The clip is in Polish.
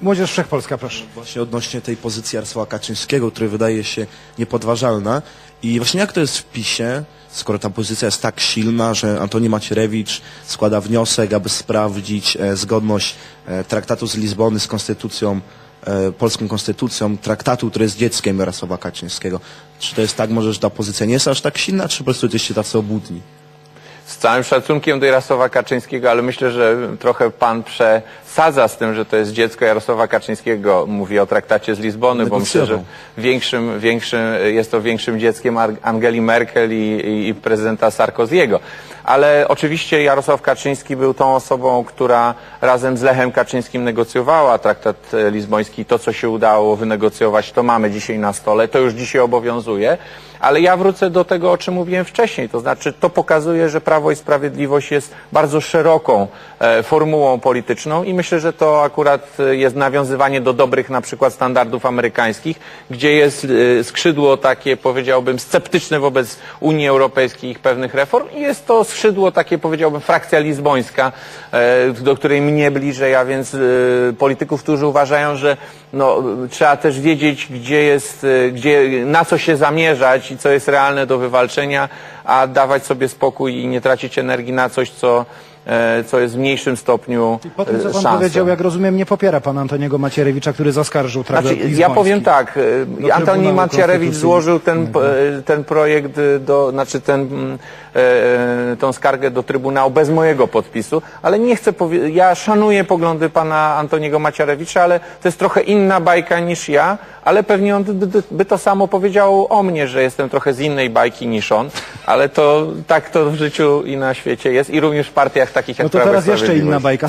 Młodzież Wszechpolska, proszę. Właśnie odnośnie tej pozycji Jarosława Kaczyńskiego, która wydaje się niepodważalna. I właśnie jak to jest w PiSie, skoro ta pozycja jest tak silna, że Antoni Macierewicz składa wniosek, aby sprawdzić e, zgodność e, traktatu z Lizbony z konstytucją, e, polską konstytucją, traktatu, który jest dzieckiem Jarosława Kaczyńskiego. Czy to jest tak może, że ta pozycja nie jest aż tak silna, czy po prostu jesteście tacy obłudni? Z całym szacunkiem do Jarosława Kaczyńskiego, ale myślę, że trochę pan przesadza z tym, że to jest dziecko Jarosława Kaczyńskiego. Mówi o traktacie z Lizbony, bo myślę, że większym, większym, jest to większym dzieckiem Angeli Merkel i, i, i prezydenta Sarkoziego. Ale oczywiście Jarosław Kaczyński był tą osobą, która razem z Lechem Kaczyńskim negocjowała traktat e, lizboński. To, co się udało wynegocjować, to mamy dzisiaj na stole. To już dzisiaj obowiązuje. Ale ja wrócę do tego, o czym mówiłem wcześniej. To znaczy, to pokazuje, że Prawo i Sprawiedliwość jest bardzo szeroką e, formułą polityczną i myślę, że to akurat e, jest nawiązywanie do dobrych na przykład standardów amerykańskich, gdzie jest e, skrzydło takie, powiedziałbym, sceptyczne wobec Unii Europejskiej i ich pewnych reform i jest to skrzydło takie, powiedziałbym, frakcja lizbońska, do której mnie bliżej, a więc polityków, którzy uważają, że no, trzeba też wiedzieć, gdzie jest, gdzie, na co się zamierzać i co jest realne do wywalczenia, a dawać sobie spokój i nie tracić energii na coś, co, co jest w mniejszym stopniu I po tym, co e, pan szansą. powiedział, jak rozumiem, nie popiera pan Antoniego Macierewicza, który zaskarżył traktat Znaczy, ja powiem tak, e, Antoni Macierewicz złożył ten, e, ten projekt e, do, znaczy ten, e, e, tą skargę do Trybunału bez mojego podpisu, ale nie chcę powiedzieć, ja szanuję poglądy pana Antoniego Macierewicza, ale to jest trochę inna bajka niż ja, ale pewnie on by, by- by to samo powiedział o mnie, że jestem trochę z innej bajki niż on, ale to tak to w życiu i na świecie jest i również w partiach takich jak No to teraz jeszcze inna bajka.